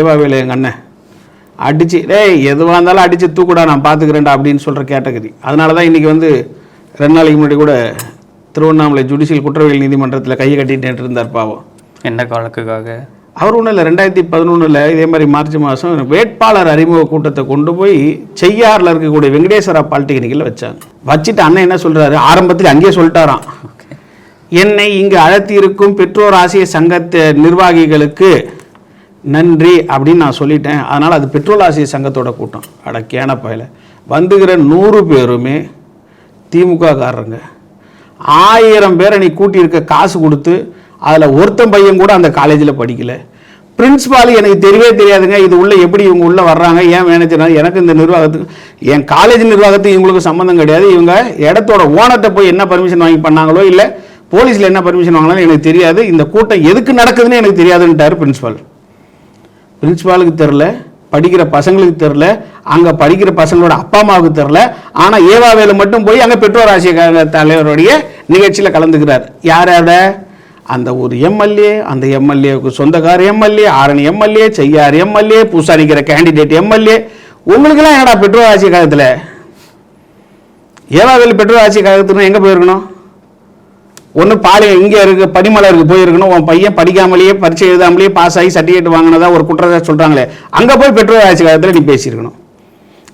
ஏவாவேலு எங்கள் அண்ணன்? அடிச்சு டேய் எதுவாக இருந்தாலும் அடித்து தூக்குடா நான் பார்த்துக்கிறேன்டா அப்படின்னு சொல்கிற கேட்டகரி. அதனால தான் இன்றைக்கி வந்து ரெண்டு நாளைக்கு முன்னாடி கூட திருவண்ணாமலை ஜுடிஷியல் குற்றவியல் நீதிமன்றத்தில் கையை கட்டிட்டு இருந்தார் பாவம். என்ன வழக்குக்காக? அவர் ஒன்றும் இல்லை ரெண்டாயிரத்தி பதினொன்றில் இதே மாதிரி மார்ச் மாதம் வேட்பாளர் அறிமுக கூட்டத்தை கொண்டு போய் செய்யாறில் இருக்கக்கூடிய வெங்கடேஸ்வரா பாலிடெக்னிக்கில் வச்சாங்க. வச்சுட்டு அண்ணன் என்ன சொல்கிறாரு ஆரம்பத்தில் அங்கேயே சொல்லிட்டாராம். என்னை இங்கு அழைத்தி இருக்கும் பெற்றோர் ஆசிய சங்கத்து நிர்வாகிகளுக்கு நன்றி அப்படின்னு நான் சொல்லிட்டேன். அதனால் அது பெட்ரோல் ஆசிய சங்கத்தோட கூட்டம். அட கேனப்பாயில் வந்துகிற நூறு பேருமே திமுககாரங்க ஆயிரம் பேரை நீ கூட்டியிருக்க காசு கொடுத்து அதில் ஒருத்தன் பையன் கூட அந்த காலேஜில் படிக்கல. பிரின்ஸ்பால் எனக்கு தெரியவே தெரியாதுங்க. இது உள்ள எப்படி இவங்க உள்ளே வர்றாங்க ஏன் மேனேஜர் எனக்கு இந்த நிர்வாகத்துக்கு என் காலேஜ் நிர்வாகத்துக்கு இவங்களுக்கு சம்மந்தம் கிடையாது. இவங்க இடத்தோட ஓனர்கிட்ட போய் என்ன பர்மிஷன் வாங்கி பண்ணாங்களோ இல்லை போலீஸில் என்ன பர்மிஷன் வாங்கினாலும் எனக்கு தெரியாது. இந்த கூட்டம் எதுக்கு நடக்குதுன்னு எனக்கு தெரியாதுன்ட்டார் பிரின்ஸ்பால் பிரின்சிபாலுக்கு தெரில படிக்கிற பசங்களுக்கு தெரில அங்கே படிக்கிற பசங்களோட அப்பா அம்மாவுக்கு தெரில ஆனால் ஏவாவேலு மட்டும் போய் அங்கே பெற்றோர் ஆசிய கழக தலைவருடைய நிகழ்ச்சியில் கலந்துக்கிறார். யார் யார அந்த ஒரு எம்எல்ஏ அந்த எம்எல்ஏவுக்கு சொந்தக்கார MLA Arani MLA Cheyyar MLA பூசாரிக்கிற candidate MLA. உங்களுக்கெல்லாம் என்னடா பெற்றோர் ஆட்சி கழகத்தில் ஏவாவேலு பெற்றோர் ஆட்சி கழகத்துக்கு எங்கே போயிருக்கணும்? ஒன்று பாளையம் இங்கே இருக்கு பனிமலருக்கு போயிருக்கணும். உன் பையன் படிக்காமலேயே பரீட்சை எழுதாமலேயே பாஸ் ஆகி சர்டிஃபிகேட் வாங்கினதா ஒரு குற்றத்தை சொல்கிறாங்களே அங்கே போய் பெட்ரோல் ஆட்சி காலத்தில் நீ பேசியிருக்கணும்.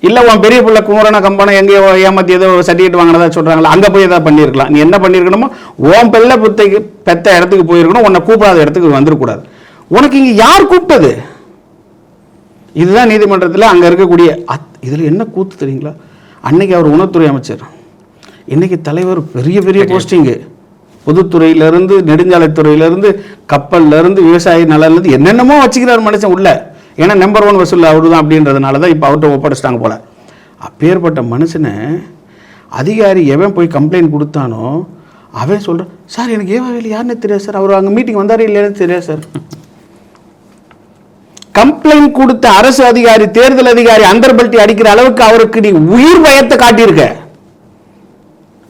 இல்லை உன் பெரிய பிள்ளை குமரன கம்பனை எங்கேயோ ஏமாத்தி ஏதோ சர்டிஃபிகேட் வாங்கினதா சொல்கிறாங்களே அங்கே போய் ஏதாவது பண்ணியிருக்கலாம். நீ என்ன பண்ணியிருக்கணுமோ உன் பிள்ளை புத்தைக்கு பெத்த இடத்துக்கு போயிருக்கணும் உன்னை கூப்பிடாத இடத்துக்கு வந்துடக்கூடாது. உனக்கு இங்கே யார் கூப்பிட்டது? இதுதான் நீதிமன்றத்தில் அங்கே இருக்கக்கூடிய அத் இதில் என்ன கூத்து தெரியுங்களா? அன்னைக்கு அவர் உணவுத்துறை அமைச்சர். இன்னைக்கு தலைவர் பெரிய பெரிய போஸ்டிங்கு பொதுத்துறையிலேருந்து நெடுஞ்சாலைத்துறையிலேருந்து கப்பல்லேருந்து விவசாய நலன்லேருந்து என்னென்னமோ வச்சுக்கிறார் மனுஷன் உள்ள. ஏன்னா நம்பர் ஒன் வசூல் அவர் தான் அப்படின்றதுனால தான் இப்போ அவர்கிட்ட ஒப்படைச்சிட்டாங்க போல். அப்பேற்பட்ட மனுஷனை அதிகாரி எவன் போய் கம்ப்ளைண்ட் கொடுத்தானோ அவன் சொல்கிறான் சார் எனக்கு ஏவாவேலு யாருன்னு தெரியாது சார். அவர் அங்கே மீட்டிங் வந்தாரே இல்லைன்னு தெரியாது சார். கம்ப்ளைண்ட் கொடுத்த அரசு அதிகாரி தேர்தல் அதிகாரி அந்தர்பல்ட்டி அடிக்கிற அளவுக்கு அவருக்கு நீ உயிர் பயத்தை காட்டியிருக்க.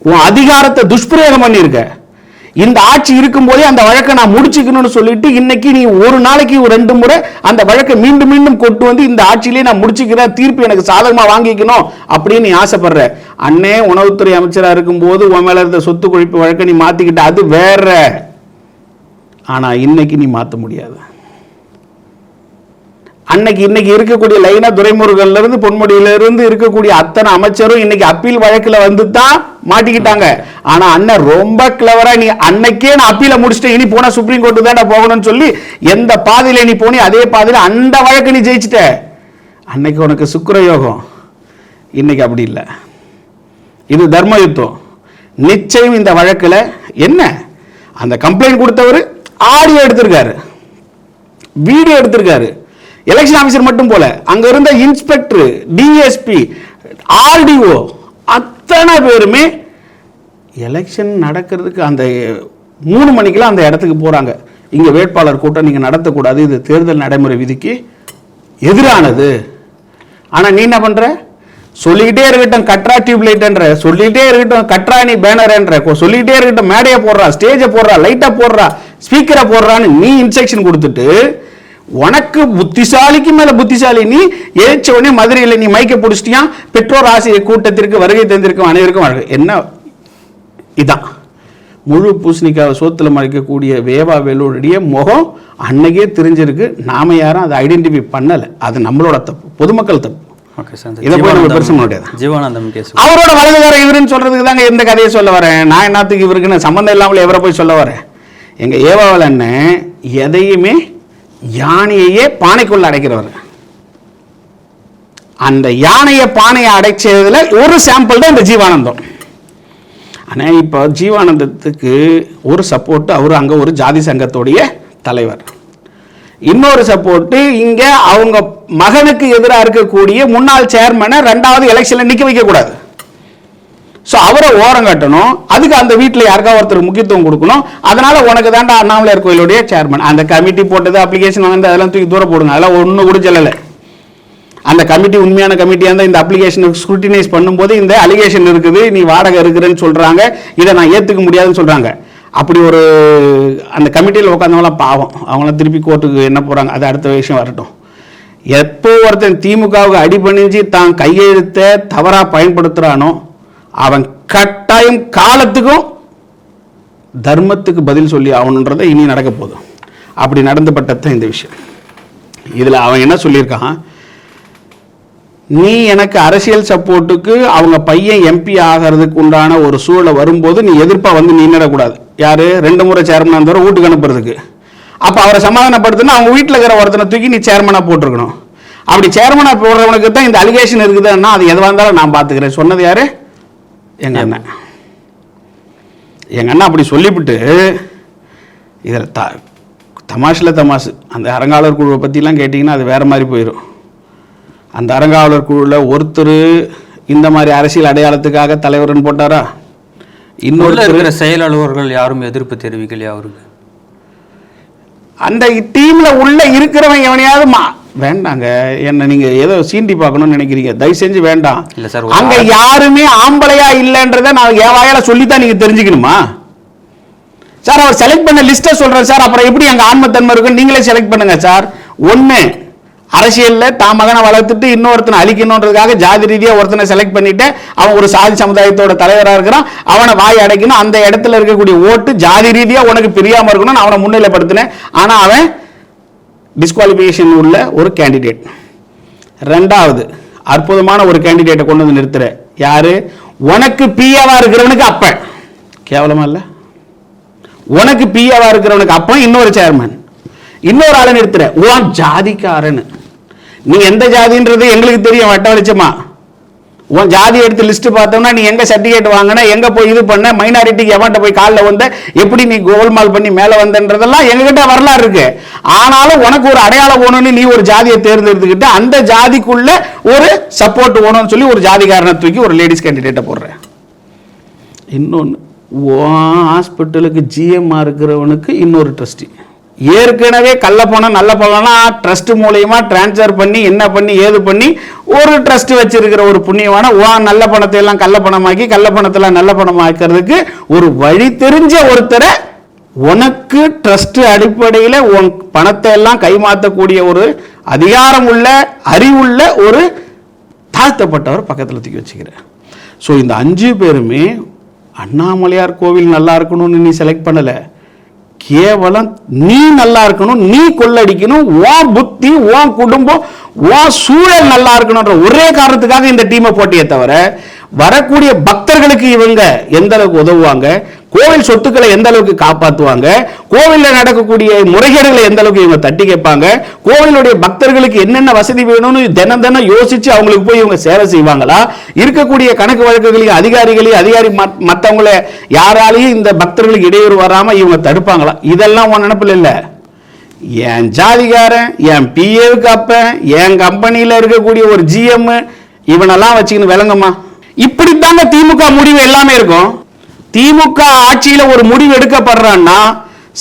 உன் அதிகாரத்தை துஷ்பிரயோகம் பண்ணியிருக்க. இந்த ஆட்சி இருக்கும்போதே அந்த வழக்கை நான் முடிச்சுக்கணும்னு சொல்லிட்டு இன்னைக்கு நீ ஒரு நாளைக்கு ஒரு ரெண்டு முறை அந்த வழக்கை மீண்டும் மீண்டும் கொண்டு வந்து இந்த ஆட்சியிலே நான் முடிச்சுக்கிறேன் தீர்ப்பு எனக்கு சாதகமா வாங்கிக்கணும் அப்படின்னு நீ ஆசைப்படுற. அண்ணே உணவுத்துறை அமைச்சராக இருக்கும்போது உன் மேல இருந்த சொத்து குழிப்பு வழக்கை நீ மாத்திக்கிட்ட அது வேற. ஆனா இன்னைக்கு நீ மாத்த முடியாது. அன்னைக்கு இன்னைக்கு இருக்கக்கூடிய லைனா துரைமுருகன்ல இருந்து பொன்முடியில இருந்து இருக்கக்கூடிய அத்தனை அமைச்சரும் இன்னைக்கு அப்பீல் வழக்குல வந்து தான் மாட்டிக்கிட்டாங்க. ஆனா அண்ணன் ரொம்ப கிளவரா நீ அன்னைக்கே நான் அப்பீல முடிச்சுட்டேன் இனி போனா சுப்ரீம் கோர்ட்டு தான் போகணும்னு சொல்லி எந்த பாதையில நீ போனி அதே பாதையில அந்த வழக்கு நீ ஜெயிச்சிட்ட. அன்னைக்கு உனக்கு சுக்கர யோகம் இன்னைக்கு அப்படி இல்லை. இது தர்ம யுத்தம் நிச்சயம் இந்த வழக்குல என்ன? அந்த கம்ப்ளைண்ட் கொடுத்தவர் ஆடியோ எடுத்திருக்காரு. வீடியோ எடுத்திருக்காரு. எலெக்ஷன் ஆஃபீஸர் மட்டும் போல அங்க இருந்த இன்ஸ்பெக்டர் டிஎஸ்பி ஆர்டிஓ அத்தனை பேருமே எலெக்ஷன் நடக்கிறதுக்கு அந்த மூணு மணிக்கெல்லாம் அந்த இடத்துக்கு போறாங்க. இங்க வேட்பாளர் கூட்டம் நீங்க நடத்தக்கூடாது. இது தேர்தல் நடைமுறை விதிக்கு எதிரானது. ஆனா நீ என்ன பண்ற? சொல்லிக்கிட்டே இருக்கட்டும் கட்ரா டியூப்லைட்ன்ற சொல்லிக்கிட்டே இருக்கட்டும் கட்ரா நீ பேனர்ன்ற சொல்லிக்கிட்டே இருக்கட்டும் மேடையை போடுறா ஸ்டேஜை போடுறா லைட்டை போடுறா ஸ்பீக்கரை போடுறான்னு நீ இன்ஸ்ட்ரக்ஷன் கொடுத்துட்டு உனக்கு புத்திசாலிக்கு மேல புத்திசாலி நீ ஏச்ச உடனே மதுரையில் நீ மைக்க பிடிச்சிட்டியா? பெற்றோர் ஆசிரியர் கூட்டத்திற்கு வருகை தந்திருக்கும் அனைவருக்கும் வணக்கம். என்ன? இதான். முழு பூசணிக்காவை சோத்துல மறைக்கக்கூடிய வேவா வேலுடைய முகம் அன்னைக்கே தெரிஞ்சிருக்கு. நாம யாரும் அதை ஐடென்டிஃபை பண்ணல. அது நம்மளோட தப்பு. பொதுமக்கள் தப்பு. இதை போய் நம்ம பெருசு பண்ண முடியாது. ஜீவானந்தம் கேஸ். அவரோட வலதுகார இவருன்னு சொல்றதுக்கு தாங்க இந்த கதையை சொல்ல வரேன்? நான் என்னத்துக்கு இவருக்குன்னு சம்மந்தம் இல்லாமல் எவரை போய் சொல்ல வரேன்? எங்க ஏவாவல் அண்ணன் எதையுமே யானையையே பானைக்குள்ள அடைக்கிறவர். அந்த யானையை பானையை அடைச்சதுல ஒரு சாம்பிள் தான் இந்த ஜீவானந்தம். ஆனால் இப்போ ஜீவானந்தத்துக்கு ஒரு சப்போர்ட்டு அவர் அங்கே ஒரு ஜாதி சங்கத்துடைய தலைவர். இன்னொரு சப்போர்ட்டு இங்கே அவங்க மகனுக்கு எதிராக இருக்கக்கூடிய முன்னாள் சேர்மனை ரெண்டாவது எலெக்ஷனில் நிற்க வைக்கக்கூடாது. ஸோ அவரை ஓரம் கட்டணும். அதுக்கு அந்த வீட்டில் யாருக்கா ஒருத்தர் முக்கியத்துவம் கொடுக்கணும். அதனால உனக்கு தாண்டா அண்ணாமலையார் கோயிலுடைய சேர்மன் அந்த கமிட்டி போட்டது அப்ளிகேஷன் வந்து அதெல்லாம் தூக்கி தூரம் போடுங்க. அதெல்லாம் ஒன்றும் கூட சொல்லலை. அந்த கமிட்டி உண்மையான கமிட்டியாக இருந்தால் இந்த அப்ளிகேஷனை ஸ்க்ரூட்டினைஸ் பண்ணும்போது இந்த அலிகேஷன் இருக்குது நீ வாடகை இருக்குதுன்னு சொல்கிறாங்க இதை நான் ஏற்றுக்க முடியாதுன்னு சொல்கிறாங்க அப்படி ஒரு அந்த கமிட்டியில் உட்காந்தவங்களாம் பாவம். அவங்களாம் திருப்பி கோர்ட்டுக்கு என்ன போகிறாங்க அது அடுத்த விஷயம் வரட்டும். எப்போ ஒருத்தன் திமுகவுக்கு அடிபணிஞ்சு தான் கையெழுத்தை தவறாக பயன்படுத்துகிறானோ அவன் கட்டாயம் காலத்துக்கும் தர்மத்துக்கு பதில் சொல்லி ஆகணுன்றதை இனி நடக்க போதும் அப்படி நடந்துபட்டது இந்த விஷயம். இதில் அவன் என்ன சொல்லியிருக்கான்? நீ எனக்கு அரசியல் சப்போர்ட்டுக்கு அவங்க பையன் எம்பி ஆகிறதுக்கு உண்டான ஒரு சூழலை வரும்போது நீ எதிர்ப்பாக வந்து நின்றுடக்கூடாது யார்? ரெண்டு முறை சேர்மனாக இருந்தவரை வீட்டுக்கு அனுப்புறதுக்கு. அப்போ அவரை சமாதானப்படுத்தினா அவங்க வீட்டில் இருக்கிற ஒருத்தனை தூக்கி நீ சேர்மனாக போட்டிருக்கணும். அப்படி சேர்மனாக போடுறவனுக்கு தான் இந்த அலிகேஷன் இருக்குதுன்னா அது எதுவாக இருந்தாலும் நான் பார்த்துக்கிறேன். சொன்னது யார்? எங்கள் அண்ணன். எங்கள் அண்ணன் அப்படி சொல்லிவிட்டு இதில் த தமாஷில் தமாஷு. அந்த அறங்காவலர் குழுவை பற்றிலாம் கேட்டிங்கன்னா அது வேறு மாதிரி போயிடும் அந்த அறங்காவலர் குழுவில் ஒருத்தர் இந்த மாதிரி அரசியல் அடையாளத்துக்காக தலைவர்னு போட்டாரா? இன்னொருத்தர் இருக்கிற செயல் அலுவலர்கள் யாரும் எதிர்ப்பு தெரிவிக்கலையா அவருக்கு? அந்த டீம்ல உள்ள இருக்கிறவன் எவனையாவது மா- வேண்டாங்க. என்ன நீங்க ஏதோ சீண்டி பார்க்கணும்னு நினைக்கிறீங்க. தயவு செஞ்சு வேண்டாம். இல்ல சார், அங்க யாருமே ஆம்பளையா இல்லைன்றத நான் என் வாயால சொல்லித்தான் நீங்க தெரிஞ்சுக்கணுமா? சார் அவர் செலக்ட் பண்ண லிஸ்ட்டை சொல்றேன் சார். அப்புறம் எப்படி அங்க ஆன்மத்தன்மை இருக்கும் நீங்களே செலக்ட் பண்ணுங்க சார். ஒண்ணு அரசியல்ல தான் மகனை வளர்த்துட்டு இன்னொருத்தனை அழிக்கணுன்றதுக்காக ஜாதி ரீதியா ஒருத்தனை செலக்ட் பண்ணிட்டு அவன் ஒரு சாதி சமுதாயத்தோட தலைவரா இருக்கிறான். அவனை வாய் அடைக்கணும். அந்த இடத்துல இருக்கக்கூடிய ஓட்டு ஜாதி ரீதியா உனக்கு பிரியாம இருக்கணும்னு அவனை முன்னிலைப்படுத்தினேன். ஆனா அவன் டிஸ்குவாலிஃபிகேஷன் உள்ள ஒரு கேண்டிடேட் ரெண்டாவது அற்புதமான ஒரு கேண்டிடேட்டை கொண்டு வந்து நிறுத்துற யாரு? உனக்கு பிஏவா இருக்கிறவனுக்கு அப்ப கேவலமா இல்லை? உனக்கு பிஏவா இருக்கிறவனுக்கு அப்ப இன்னொரு சேர்மன் இன்னொரு ஆளை நிறுத்துற. உன் ஜாதிக்காரன். நீ எந்த ஜாதின்றது எங்களுக்கு தெரியும் வட்ட வெளிச்சமா? உன் ஜாதி எடுத்து லிஸ்ட் பார்த்தோம்னா நீ எங்க சர்டிஃபிகேட் வாங்கின எங்க போய் இது பண்ண மைனாரிட்டிக்கு எவன்ட்ட போய் காலில் வந்த எப்படி நீ கோல்மால் பண்ணி மேலே வந்தன்றதெல்லாம் எங்ககிட்ட வரலாறு இருக்கு. ஆனாலும் உனக்கு ஒரு அடையாளம் வேணும்னு நீ ஒரு ஜாதியை தேர்ந்தெடுத்துக்கிட்டு அந்த ஜாதிக்குள்ள ஒரு சப்போர்ட் வேணும்னு சொல்லி ஒரு ஜாதிகாரனை தூக்கி ஒரு லேடிஸ் கேண்டிடேட்டை போடுறேன். இன்னொன்று ஹாஸ்பிட்டலுக்கு ஜிஎம்ஆ இருக்கிறவனுக்கு இன்னொரு ட்ரஸ்டி ஏற்கனவே கள்ள பணம் நல்ல பணம்னா ட்ரஸ்ட் மூலயமா டிரான்ஸ்ஃபர் பண்ணி என்ன பண்ணி ஏது பண்ணி ஒரு ட்ரஸ்ட் வச்சிருக்கிற ஒரு புண்ணியமான உன் நல்ல பணத்தை எல்லாம் கள்ள பணமாக்கி கள்ள பணத்தெல்லாம் நல்ல பணமாக்கிறதுக்கு ஒரு வழி தெரிஞ்ச ஒருத்தரை உனக்கு ட்ரஸ்ட் அடிப்படையில் உன் பணத்தை எல்லாம் கைமாற்றக்கூடிய ஒரு அதிகாரம் உள்ள அறிவுள்ள ஒரு தாழ்த்தப்பட்டவர் பக்கத்தில் தூக்கி வச்சுக்கிறேன் ஸோ இந்த அஞ்சு பேருமே அண்ணாமலையார் கோவில் நல்லா இருக்கணும்னு நீ செலக்ட் பண்ணல. கேவலம் நீ நல்லா இருக்கணும் நீ கொள்ளடிக்கணும் உன் புத்தி உன் குடும்பம் உன் சூழல் நல்லா இருக்கணும்ன்ற ஒரே காரணத்துக்காக இந்த டீமை போட்டியே தவிர வரக்கூடிய பக்தர்களுக்கு இவங்க எந்த அளவுக்கு உதவுவாங்க? கோவில் சொத்துக்களை எந்த அளவுக்கு காப்பாற்றுவாங்க கோவில்ல நடக்கக்கூடிய முறைகேடுகளை எந்த அளவுக்கு இவங்க தட்டி கேட்பாங்க? கோவிலுடைய பக்தர்களுக்கு என்னென்ன வசதி வேணும்னு தினம் தினம் யோசிச்சு அவங்களுக்கு போய் இவங்க சேவை செய்வாங்களா? இருக்கக்கூடிய கணக்கு வழக்குகளையும் அதிகாரிகளையும் அதிகாரி மத்- யாராலையும் இந்த பக்தர்களுக்கு இடையூறு வராமல் இவங்க தடுப்பாங்களா? இதெல்லாம் உன் நினப்பில் இல்லை. என் ஜாதிகாரன் என் பிஏவுக்கு அப்பன் என் கம்பெனியில் இருக்கக்கூடிய ஒரு ஜிஎம் இவனெல்லாம் வச்சுக்கின்னு விளங்குமா இப்படித்தாங்க திமுக முடிவு எல்லாமே இருக்கும். திமுக ஆட்சியில ஒரு முடிவு எடுக்கப்படுறான்னா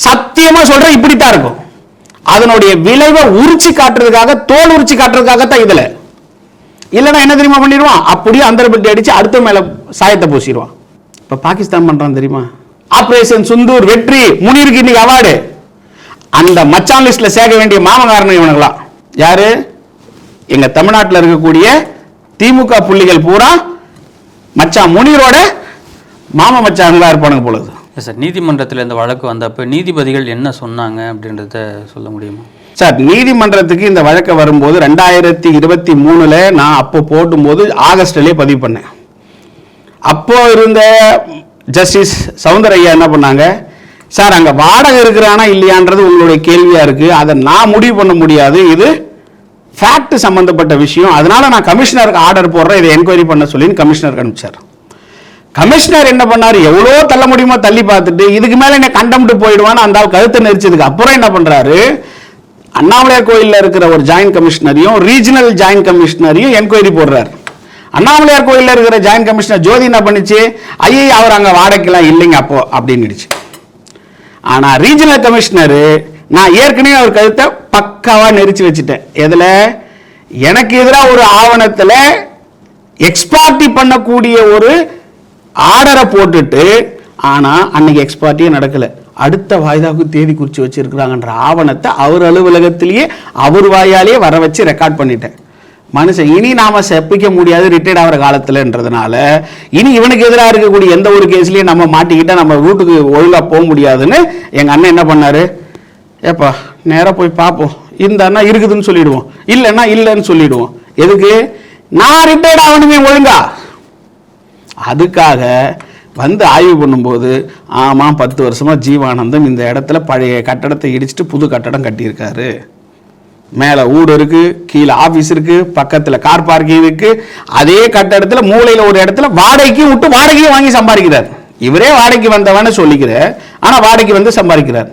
சத்தியமா சொல்ற இப்படித்தான் இருக்கும். அதனுடைய விளைவை உரிச்சு காட்டுறதுக்காக தோல் உரிச்சு காட்டுறதுக்காக தான் இதுல. இல்லைன்னா என்ன தெரியுமா பண்ணிடுவான்? அப்படியே அந்தரப்பட்டி அடிச்சு அடுத்த மேல சாயத்தை பூசிடுவான். இப்ப பாகிஸ்தான் பண்றான் தெரியுமா? ஆபரேஷன் சுந்தூர் வெற்றி முனிருக்கு இன்னைக்கு அவார்டு. அந்த மச்சான் லிஸ்ட்ல சேர்க்க வேண்டிய மாமகாரணம் இவனுங்களாம். யாரு? எங்க தமிழ்நாட்டில் இருக்கக்கூடிய திமுக புள்ளிகள் பூரா மச்சான் முனிரோட மாம மச்சான்களா இருப்பானுங்க பொழுது சார் நீதிமன்றத்தில் இந்த வழக்கு வந்தப்ப நீதிபதிகள் என்ன சொன்னாங்க அப்படின்றத சொல்ல முடியுமா? சார் நீதிமன்றத்துக்கு இந்த வழக்கு வரும்போது ரெண்டாயிரத்தி இருபத்தி மூணுல நான் அப்போ போடும்போது ஆகஸ்ட்லயே பதிவு பண்ணேன். அப்போ இருந்த ஜஸ்டிஸ் சவுந்தரய்யா என்ன பண்ணாங்க? சார் அங்க வாடகை இருக்கிறானா இல்லையான்றது உங்களுடைய கேள்வியா இருக்கு. அதை நான் முடிவு பண்ண முடியாது. இது ஃபேக்ட் சம்மந்தப்பட்ட விஷயம். அதனால நான் கமிஷனருக்கு ஆர்டர் போடுறேன். இதை என்கொயரி பண்ண சொல்லி கமிஷனருக்கு அனுப்பிச்சார். கமிஷனர் என்ன பண்ணாரு? எவ்வளோ தள்ள முடியுமோ தள்ளி பார்த்துட்டு இதுக்கு மேலே என்ன கண்டம்ட்டு போயிடுவான்னு அந்த ஆள் கழுத்தை நெரிச்சதுக்கு அப்புறம் என்ன பண்ணுறாரு அண்ணாமலையார் கோயிலில் இருக்கிற ஒரு ஜாயின்ட் கமிஷனரையும் ரீஜனல் ஜாயின்ட் கமிஷனரையும் என்கொயரி போடுறாரு. அண்ணாமலையார் கோயிலில் இருக்கிற ஜாயின்ட் கமிஷனர் ஜோதி என்ன பண்ணுச்சு? ஐயே அவர் அங்கே வாடகைலாம் இல்லைங்க அப்போ அப்படின்னு ஆனால் ரீஜனல் கமிஷனரு நான் ஏற்கனவே அவர் கழுத்தை பக்காவா நெரிச்சு வச்சுட்டேன். எதுல? எனக்கு எதிராக ஒரு ஆவணத்துல எக்ஸ்பார்ட்டி பண்ணக்கூடிய ஒரு ஆர்டரை போட்டுட்டு ஆனா அன்னைக்கு எக்ஸ்பார்ட்டியே நடக்கல. அடுத்த வாய்தாவுக்கு தேதி குறித்து வச்சிருக்கிறாங்கன்ற ஆவணத்தை அவர் அலுவலகத்திலேயே அவர் வாயாலேயே வர வச்சு ரெக்கார்ட் பண்ணிட்டேன். மனுஷன் இனி நாம செப்பிக்க முடியாது ரிட்டையர்ட் ஆகிற காலத்துலன்றதுனால இனி இவனுக்கு எதிராக இருக்கக்கூடிய எந்த ஒரு கேஸ்லயும் நம்ம மாட்டிக்கிட்டா நம்ம வீட்டுக்கு ஒழுங்கா போக முடியாதுன்னு எங்க அண்ணன் என்ன பண்ணாரு? ஏப்பா நேராக போய் பார்ப்போம் இருந்தானா இருக்குதுன்னு சொல்லிடுவோம். இல்லைன்னா இல்லைன்னு சொல்லிடுவோம். எதுக்கு? நான் ரிட்டையர்ட் ஆகணுமே ஒழுங்கா. அதுக்காக வந்து ஆய்வு பண்ணும்போது ஆமாம் பத்து வருஷமாக ஜீவானந்தம் இந்த இடத்துல பழைய கட்டடத்தை இடிச்சிட்டு புது கட்டடம் கட்டியிருக்காரு. மேலே வீடு இருக்கு கீழே ஆஃபீஸ் இருக்கு பக்கத்தில் கார் பார்க்கிங் இருக்கு. அதே கட்டடத்தில் மூலையில் ஒரு இடத்துல வாடகைக்கு விட்டு வாடகையும் வாங்கி சம்பாதிக்கிறார். இவரே வாடகைக்கு வந்தவன்னு சொல்லிக்கிறார். ஆனால் வாடகைக்கு வந்து சம்பாதிக்கிறார்.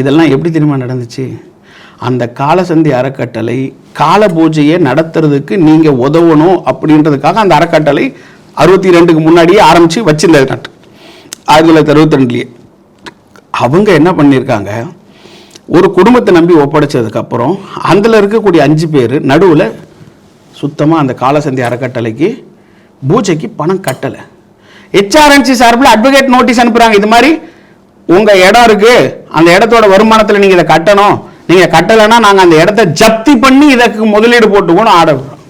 இதெல்லாம் எப்படி தெரியுமா நடந்துச்சு? அந்த காலசந்தி அறக்கட்டளை கால பூஜையை நடத்துறதுக்கு நீங்க உதவணும் அப்படின்றதுக்காக அந்த அறக்கட்டளை அறுபத்தி ரெண்டுக்கு முன்னாடியே ஆரம்பிச்சு வச்சிருந்தது நாட்டு. ஆயிரத்தி தொள்ளாயிரத்தி அறுபத்தி ரெண்டுலயே அவங்க என்ன பண்ணியிருக்காங்க? ஒரு குடும்பத்தை நம்பி ஒப்படைச்சதுக்கப்புறம் அதில் இருக்கக்கூடிய அஞ்சு பேர் நடுவில் சுத்தமாக அந்த காலசந்தி அறக்கட்டளைக்கு பூஜைக்கு பணம் கட்டலை. ஹெச்ஆர்என்சி சார்பில் அட்வொகேட் நோட்டீஸ் அனுப்புகிறாங்க இது மாதிரி உங்கள் இடம் இருக்குது அந்த இடத்தோட வருமானத்தில் நீங்கள் இதை கட்டணும். நீங்கள் கட்டலைன்னா நாங்கள் அந்த இடத்த ஜப்தி பண்ணி இதற்கு முதலீடு போட்டுக்கணும் ஆர்டர் போடுறோம்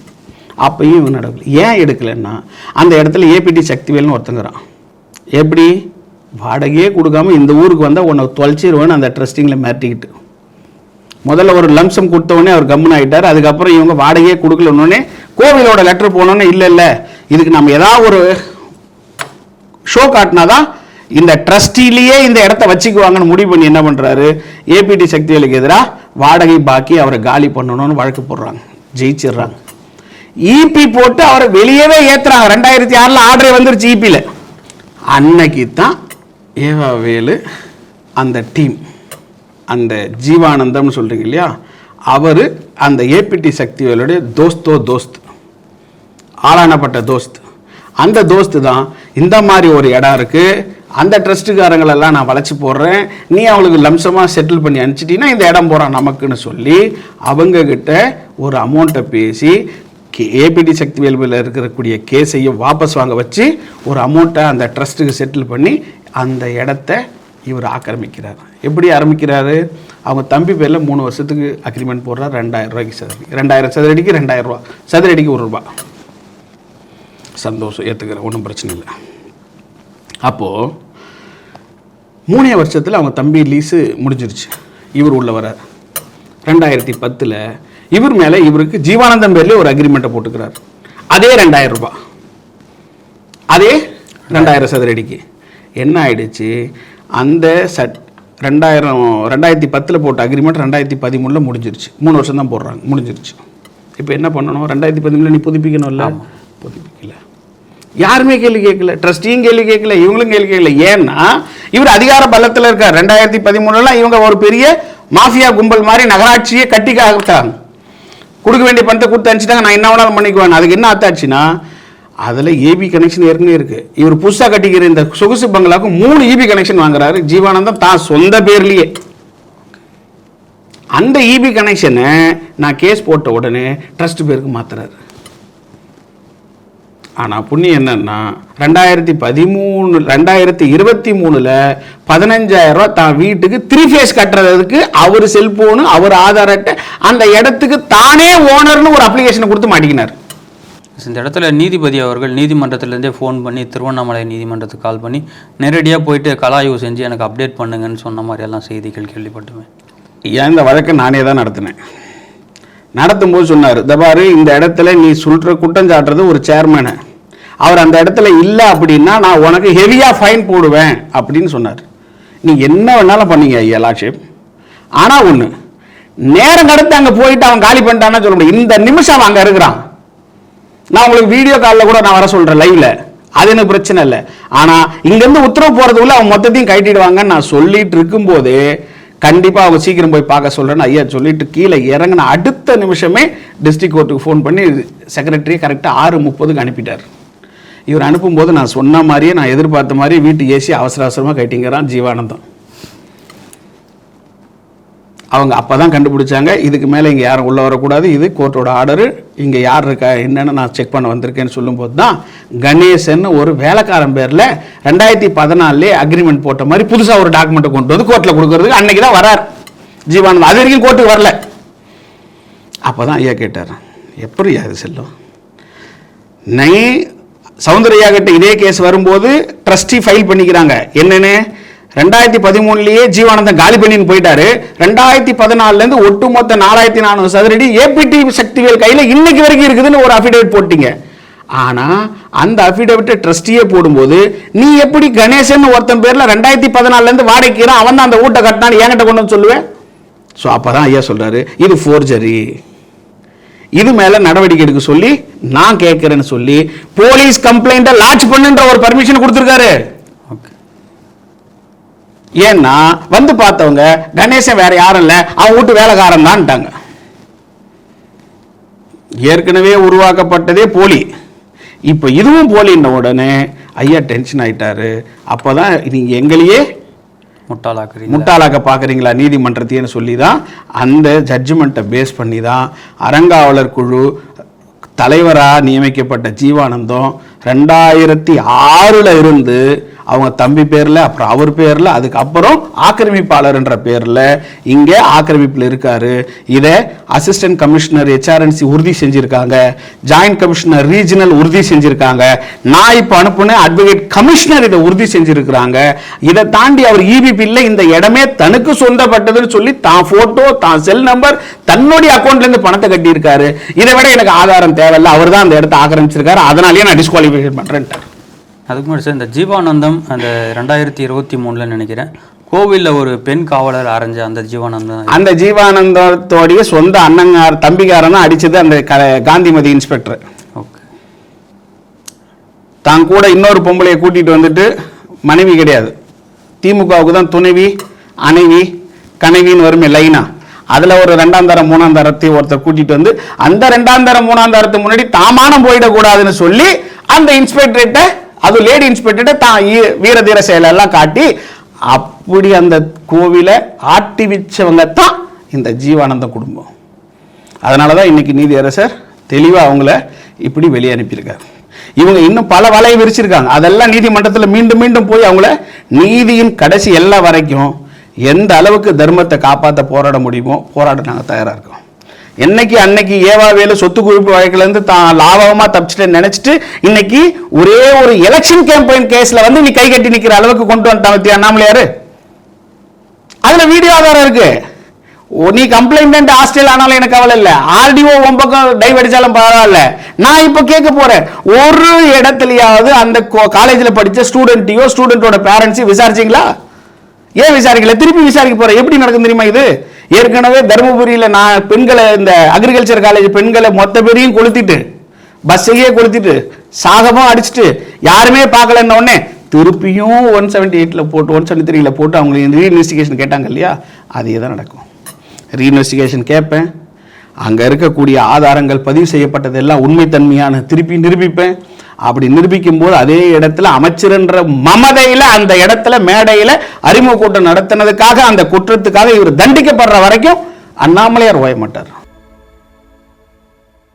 அப்பயும் இவங்க நடக்கல. ஏன் எடுக்கலைன்னா அந்த இடத்துல ஏபிடி சக்திவேல்னு ஒருத்தங்கிறான் எப்படி? வாடகையே கொடுக்காம இந்த ஊருக்கு வந்தால் உன்னை தொலைச்சிருவேன்னு அந்த ட்ரஸ்டிங்கில் மாட்டிக்கிட்டு முதல்ல ஒரு லம்சம் கொடுத்தவொடனே அவர் கம்முன்னு ஆகிட்டார் அதுக்கப்புறம் இவங்க வாடகையே கொடுக்கலன்னொடனே கோவிலோட லெட்டர் போனோன்னே இல்லை இல்லை இதுக்கு நம்ம ஏதாவது ஒரு ஷோ காட்டினா தான் இந்த ட்ரஸ்டிலேயே இந்த இடத்த வச்சுக்குவாங்கன்னு முடிவு பண்ணி என்ன பண்ணுறாரு ஏபிடி சக்திகளுக்கு எதிராக வாடகை பாக்கி அவரை காலி பண்ணணும்னு வழக்கு போடுறாங்க. ஜெயிச்சிடுறாங்க. இபி போட்டு அவரை வெளியவே ஏத்துறாங்க. ரெண்டாயிரத்தி ஆறில் ஆர்டரே வந்துருச்சு இபியில் அன்னைக்கு தான் ஏவாவேலு அந்த டீம் அந்த ஜீவானந்தம்னு சொல்றீங்க இல்லையா? அவர் அந்த ஏபிடி சக்திவேலுடைய தோஸ்தோ தோஸ்த் ஆளானப்பட்ட தோஸ்த். அந்த தோஸ்து தான் இந்த மாதிரி ஒரு இடம் இருக்குது அந்த ட்ரஸ்ட்டுக்காரங்களெல்லாம் நான் வளைச்சி போடுறேன். நீ அவளுக்கு லம்சமாக செட்டில் பண்ணி அனுப்பிச்சிட்டீங்கன்னா இந்த இடம் போகிறான் நமக்குன்னு சொல்லி அவங்கக்கிட்ட ஒரு அமௌண்ட்டை பேசி ஏபிடி சக்தி வேல்வியில் இருக்கக்கூடிய கேஸையும் வாபஸ் வாங்க வச்சு ஒரு அமௌண்ட்டை அந்த ட்ரஸ்ட்டுக்கு செட்டில் பண்ணி அந்த இடத்த இவர் ஆக்கிரமிக்கிறார். எப்படி ஆரம்பிக்கிறாரு? அவங்க தம்பி பேரில் மூணு வருஷத்துக்கு அக்ரிமெண்ட் போடுறார் ரெண்டாயிரம் ரூபாய்க்கு சதுரடி. ரெண்டாயிரம் சதுரடிக்கு ரெண்டாயிரம் ரூபா. சதுரடிக்கு ஒரு ரூபா. சந்தோஷம் ஏற்றுக்கிறேன் ஒன்றும் பிரச்சனை இல்லை. அப்போது மூணே வருஷத்தில் அவங்க தம்பி லீஸு முடிஞ்சிருச்சு. இவர் உள்ள வர ரெண்டாயிரத்தி பத்தில் இவர் மேலே இவருக்கு ஜீவானந்தம் பேர்லேயே ஒரு அக்ரிமெண்ட்டை போட்டுக்கிறார். அதே ரெண்டாயிரம் ரூபாய். அதே ரெண்டாயிரம் சதுரடிக்கு. என்ன ஆயிடுச்சு? அந்த சட் ரெண்டாயிரம் ரெண்டாயிரத்தி பத்தில் போட்ட அக்ரிமெண்ட் ரெண்டாயிரத்தி பதிமூணில் முடிஞ்சிருச்சு. மூணு வருஷம் தான் போடுறாங்க. முடிஞ்சிருச்சு. இப்போ என்ன பண்ணணும்? ரெண்டாயிரத்தி பதிமூணில் நீ புதுப்பிக்கணும்ல? புதுப்பிக்கலை. யாருமே கேள்வி கேட்கல. ட்ரஸ்டியும் கேள்வி கேட்கல இவங்களும் கேள்வி கேட்கல. ஏன்னா இவர் அதிகார பலத்தில் இருக்கார். ரெண்டாயிரத்தி பதிமூணுலாம் இவங்க ஒரு பெரிய மாஃபியா கும்பல் மாதிரி நகராட்சியை கட்டி காட்டாங்க கொடுக்க வேண்டிய பணத்தை கொடுத்து அனுப்பிச்சிட்டாங்க. நான் என்ன வேணாலும் பண்ணிக்குவேன். அதுக்கு என்ன ஆத்தாச்சுன்னா அதில் ஏபி கனெக்ஷன் ஏற்கனவே இருக்குது இவர் புதுசாக கட்டிக்கிற இந்த சொகுசு பங்களாவுக்கு மூணு இபி கனெக்ஷன் வாங்குறாரு. ஜீவானந்தம் தான் சொந்த பேர்லேயே. அந்த இபி கனெக்ஷனை நான் கேஸ் போட்ட உடனே ட்ரஸ்ட் பேருக்கு மாத்துறாரு. ஆனால் புண்ணியம் என்னன்னா ரெண்டாயிரத்தி பதிமூணு ரெண்டாயிரத்தி இருபத்தி மூணில் பதினஞ்சாயிரம் ரூபா தான் வீட்டுக்கு த்ரீ ஃபேஸ் கட்டுறதுக்கு அவர் செல்போனு அவர் ஆதார் அட்டை அந்த இடத்துக்கு தானே ஓனர்னு ஒரு அப்ளிகேஷனை கொடுத்து மாட்டிக்கினார். இந்த இடத்துல நீதிபதி அவர்கள் நீதிமன்றத்திலேருந்தே ஃபோன் பண்ணி திருவண்ணாமலை நீதிமன்றத்துக்கு கால் பண்ணி நேரடியாக போயிட்டு கலாய்வு செஞ்சு எனக்கு அப்டேட் பண்ணுங்கன்னு சொன்ன மாதிரியெல்லாம் செய்திகள் கேள்விப்பட்டுவேன் ஏன் இந்த வழக்கை நானே தான் நடத்தினேன். நடத்தும் போது சொன்னார் தபாரு இந்த இடத்துல நீ சொல்கிற குற்றம் சாட்டுறது ஒரு சேர்மனை அவர் அந்த இடத்துல இல்லை அப்படின்னா நான் உனக்கு ஹெவியாக ஃபைன் போடுவேன் அப்படின்னு சொன்னார். நீ என்ன வேணாலும் பண்ணீங்க ஐயா லாட்ஷிப் ஆனால் ஒன்று நேரம் கடத்து அங்கே போயிட்டு அவன் காலி பண்ணிட்டான்னா சொல்ல முடியும் இந்த நிமிஷம் அவன் அங்கே இருக்கிறான். நான் உங்களுக்கு வீடியோ காலில் கூட நான் வர சொல்கிறேன் லைவில். அது எனக்கு பிரச்சனை இல்லை. ஆனால் இங்கேருந்து உத்தரவு போகிறதுக்குள்ள அவன் மொத்தத்தையும் கட்டிடுவாங்கன்னு நான் சொல்லிட்டு இருக்கும்போதே கண்டிப்பாக அவங்க சீக்கிரம் போய் பார்க்க சொல்கிறேன்னு ஐயா சொல்லிட்டு கீழே இறங்கின அடுத்த நிமிஷமே டிஸ்ட்ரிக் கோர்ட்டுக்கு ஃபோன் பண்ணி செக்ரட்டரியை கரெக்டாக ஆறு முப்பதுக்கு அனுப்பிட்டார். இவர் அனுப்பும்போது நான் சொன்ன மாதிரியே நான் எதிர்பார்த்த மாதிரி வீட்டு ஏசி அவசர அவசரமாக கட்டிங்கிறான் ஜீவானந்தம். அவங்க அப்போ தான் கண்டுபிடிச்சாங்க. இதுக்கு மேலே இங்கே யாரும் உள்ளே வரக்கூடாது. இது கோர்ட்டோட ஆர்டரு இங்கே யார் இருக்கா என்னென்னு நான் செக் பண்ண வந்திருக்கேன்னு சொல்லும்போது தான் கணேசன் ஒரு வேலைக்காரன் பேரில் ரெண்டாயிரத்தி பதினாலே அக்ரிமெண்ட் போட்ட மாதிரி புதுசாக ஒரு டாக்குமெண்ட்டை கொண்டு வந்து கோர்ட்டில் கொடுக்கறதுக்கு அன்னைக்கு தான் வரார். ஜீவானந்த். அது வரைக்கும் கோர்ட்டுக்கு வரல. அப்போ தான் ஐயா கேட்டார் எப்படி அது செல்லும்? நீ சௌந்தர்யா கிட்ட இதே கேஸ் வரும்போது ட்ரஸ்டி ஃபைல் பண்ணிக்கிறாங்க. என்னென்னு? ரெண்டாயிரத்தி பதிமூணுலயே ஜீவானந்தம் காலி பண்ணின்னு போயிட்டாரு. ரெண்டாயிரத்தி பதினாலுலேருந்து ஒட்டுமொத்த நாலாயிரத்தி நானூறு சதுரடி ஏபிடி சக்திவேல் கையில் இன்னைக்கு வரைக்கும் இருக்குதுன்னு ஒரு அஃபிடேவிட் போட்டீங்க. ஆனா அந்த அஃபிடேவிட்டை ட்ரஸ்டியே போடும்போது நீ எப்படி கணேசன் ஒருத்தன் பேர்ல ரெண்டாயிரத்தி பதினாலுலேருந்து வாடகைக்கிறான் அவன் தான் அந்த வீட்டை கட்டினான்னு என்கிட்ட கொண்டு வந்து சொல்லுவேன்? ஸோ அப்பதான் ஐயா சொல்றாரு இது ஃபோர்ஜரி இது மேல நடவடிக்கை எடுக்க சொல்லி நான் கேட்கிறேன்னு சொல்லி போலீஸ் கம்ப்ளைண்ட்டை லாட்ச் பண்ணுன்ற ஒரு பர்மிஷன் கொடுத்துருக்காரு. ஏன்னா வந்து பார்த்தவங்க கணேசன் வேற யாரும் இல்லை அவன் வீட்டு வேலைக்காரன் தான்ட்டாங்க. ஏற்கனவே உருவாக்கப்பட்டதே போலி. இப்போ இதுவும் போலின்ன உடனே ஐயா டென்ஷன் ஆயிட்டாரு. அப்போதான் நீங்க எங்களையே முட்டாளாக்குறீங்க. முட்டாளாக்க பார்க்குறீங்களா நீதிமன்றத்தையும் சொல்லி தான் அந்த ஜட்ஜ்மெண்ட்டை பேஸ் பண்ணி தான் அறங்காவலர் குழு தலைவராக நியமிக்கப்பட்ட ஜீவானந்தம் ரெண்டாயிரத்தி ஆறில் இருந்து அவங்க தம்பி பேரில் அப்புறம் அவர் பேரில் அதுக்கப்புறம் ஆக்கிரமிப்பாளர் என்ற பேரில் இங்கே ஆக்கிரமிப்பில் இருக்காரு. இதை அசிஸ்டன்ட் கமிஷனர் ஹெச்ஆர்என்சி உறுதி செஞ்சுருக்காங்க. ஜாயின்ட் கமிஷனர் ரீஜனல் உறுதி செஞ்சுருக்காங்க. நான் இப்போ அனுப்புன அட்வொகேட் கமிஷனர் இதை உறுதி செஞ்சுருக்கிறாங்க. இதை தாண்டி அவர் இபிபியில் இந்த இடமே தனக்கு சொந்தப்பட்டதுன்னு சொல்லி தான் ஃபோட்டோ தான் செல் நம்பர் தன்னுடைய அக்கௌண்ட்லேருந்து பணத்தை கட்டியிருக்காரு. இதை விட எனக்கு ஆதாரம் தேவையில்லை. அவர் தான் அந்த இடத்த ஆக்கிரமிச்சிருக்காரு. அதனாலேயே நான் டிஸ்குவாலிஃபிகேஷன் பண்ணுறேன்ட்டார் அதுக்கு முன்னாடி சார் இந்த ஜீவானந்தம் அந்த ரெண்டாயிரத்தி இருபத்தி மூணுல நினைக்கிறேன் கோவில்ல ஒரு பெண் காவலர் அரைஞ்ச அந்த ஜீவானந்தம் அந்த ஜீவானந்தத்தோடைய சொந்த அண்ணங்கார் தம்பிக்காரன் தான் அடிச்சது அந்த க- காந்திமதி இன்ஸ்பெக்டர். ஓகே. தான் கூட இன்னொரு பொம்பளையை கூட்டிட்டு வந்துட்டு மனைவி கிடையாது. திமுகவுக்கு தான் துணைவி அணைவி கனைவின்னு வருமே லைனா. அதுல ஒரு ரெண்டாம் தரம் மூணாம் தரத்தை ஒருத்தர் கூட்டிட்டு வந்து அந்த ரெண்டாம் தரம் மூணாம் தரத்துக்கு முன்னாடி தாமானம் போயிடக்கூடாதுன்னு சொல்லி அந்த இன்ஸ்பெக்டர்கிட்ட அது லேடி இன்ஸ்பெக்டர்கிட்ட தான் வீர வீரதீர செயலெல்லாம் காட்டி அப்படி அந்த கோவிலை ஆட்டி வச்சவங்க தான் இந்த ஜீவானந்த குடும்பம். அதனால தான் இன்னைக்கு நீதியரசர் தெளிவாக அவங்கள இப்படி வெளியே அனுப்பியிருக்காரு. இவங்க இன்னும் பல வலையை விரிச்சிருக்காங்க. அதெல்லாம் நீதிமன்றத்தில் மீண்டும் மீண்டும் போய் அவங்கள நீதியின் கடைசி எல்லா வரைக்கும் எந்த அளவுக்கு தர்மத்தை காப்பாற்ற போராட முடியுமோ போராட நாங்கள் தயாராக இருக்கோம். என்னைக்கு அன்னைக்கு ஏவாவேலு சொத்து குவிப்பு வழக்குலேருந்து தான் லாபமாக தப்பிச்சிட்டு நினைச்சிட்டு இன்னைக்கு ஒரே ஒரு எலெக்ஷன் கேம்பெயின் கேஸில் வந்து நீ கை கட்டி நிற்கிற அளவுக்கு கொண்டு வந்துட்டான் பத்தியா? அண்ணாமலையாரு அதுல வீடியோ ஆதாரம் இருக்கு. நீ கம்ப்ளைண்ட் ஹாஸ்டல் ஆனாலும் எனக்கு கவலை இல்லை. ஆர்டிஓ உன் பக்கம் டைவ் அடிச்சாலும் பரவாயில்ல. நான் இப்ப கேட்க போறேன். ஒரு இடத்துலயாவது அந்த காலேஜில் படிச்ச ஸ்டூடெண்ட்டையோ ஸ்டூடெண்டோட பேரண்ட்ஸையும் விசாரிச்சிங்களா? ஏன் விசாரிக்கல? திருப்பி விசாரிக்க போறேன். எப்படி நடக்கும் தெரியுமா இது? ஏற்கனவே தருமபுரியில் நான் பெண்களை இந்த அக்ரிகல்ச்சர் காலேஜ் பெண்களை மொத்த பேரையும் கொளுத்திட்டு பஸ்ஸையே கொளுத்திட்டு சாகமும் அடிச்சுட்டு யாருமே பார்க்கலன்ன உடனே திருப்பியும் ஒன் செவன்டி எயிட்டில் போட்டு ஒன் செவன்டி த்ரீல போட்டு அவங்க ரீஇன்வெஸ்டிகேஷன் கேட்டாங்க இல்லையா? அதே தான் நடக்கும். ரீஇன்வெஸ்டிகேஷன் கேட்பேன். அங்கே இருக்கக்கூடிய ஆதாரங்கள் பதிவு செய்யப்பட்டதெல்லாம் உண்மைத்தன்மையான திருப்பி நிரூபிப்பேன். அப்படி நிரூபிக்கும் போது அதே இடத்துல அமைச்சர்ன்ற மமதையில அந்த இடத்துல மேடையில அறிமுக கூட்டம் நடத்தினதுக்காக அந்த குற்றத்துக்காக இவர் தண்டிக்கப்படுற வரைக்கும் அண்ணாமலையார் ஓய மாட்டார்